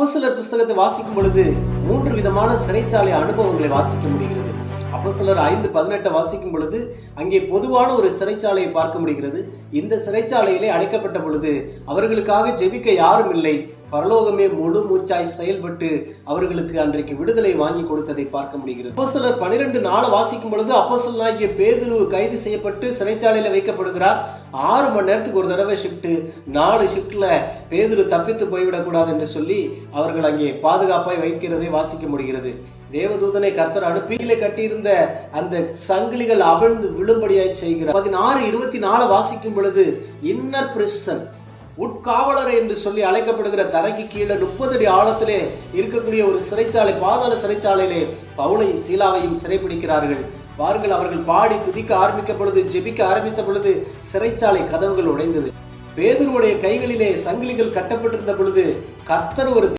அப்போசிலர் புஸ்தகத்தை வாசிக்கும் பொழுது மூன்று விதமான சிறைச்சாலை அனுபவங்களை வாசிக்க முடிகிறது. அப்போஸ்தலர் ஐந்து பதினெட்டை வாசிக்கும் பொழுது அங்கே பொதுவான ஒரு சிறைச்சாலையை பார்க்க முடிகிறது. இந்த சிறைச்சாலையிலே அடைக்கப்பட்ட பொழுது அவர்களுக்காக ஜெபிக்க யாரும் இல்லை. பரலோகமே முழு மூச்சாய் செயல்பட்டு அவர்களுக்கு அன்றைக்கு விடுதலை வாங்கி கொடுத்ததை பார்க்க முடிகிறது. அப்போஸ்தலர் பனிரெண்டு நாளை வாசிக்கும் பொழுது அப்போஸ்தலனாகிய பேதுரு கைது செய்யப்பட்டு சிறைச்சாலையில் வைக்கப்படுகிறார். ஆறு மணி நேரத்துக்கு ஒரு தடவை ஷிஃப்ட்டு நாலு ஷிஃப்ட்ல பேதுரு தப்பித்து போய்விடக்கூடாது என்று சொல்லி அவர்கள் அங்கே பாதுகாப்பாய் வைக்கிறதை வாசிக்க முடிகிறது. தேவதூதனை கர்த்தர் அனுப்பியிலே கட்டியிருந்த அந்த சங்கிலிகள் அவிழ்ந்து விழும்படியாய் செய்கிறார். பதினாறு இருபத்தி நாலு வாசிக்கும் பொழுது இன்னர் பிரிசன் உட்காவலர் என்று சொல்லி அழைக்கப்படுகிற தரைக்கு கீழே முப்பது அடி ஆழத்திலே இருக்கக்கூடிய ஒரு சிறைச்சாலை பாதாள சிறைச்சாலையிலே பவுனையும் சீலாவையும் சிறைப்பிடிக்கிறார்கள் பாருங்கள் அவர்கள் பாடி துதிக்க ஆரம்பிக்க பொழுது ஜெபிக்க ஆரம்பித்த பொழுது சிறைச்சாலை கதவுகள் உடைந்தது. பேதருடைய கைகளிலே சங்கிலிகள் கட்டப்பட்டிருந்த பொழுது கர்த்தர் ஒரு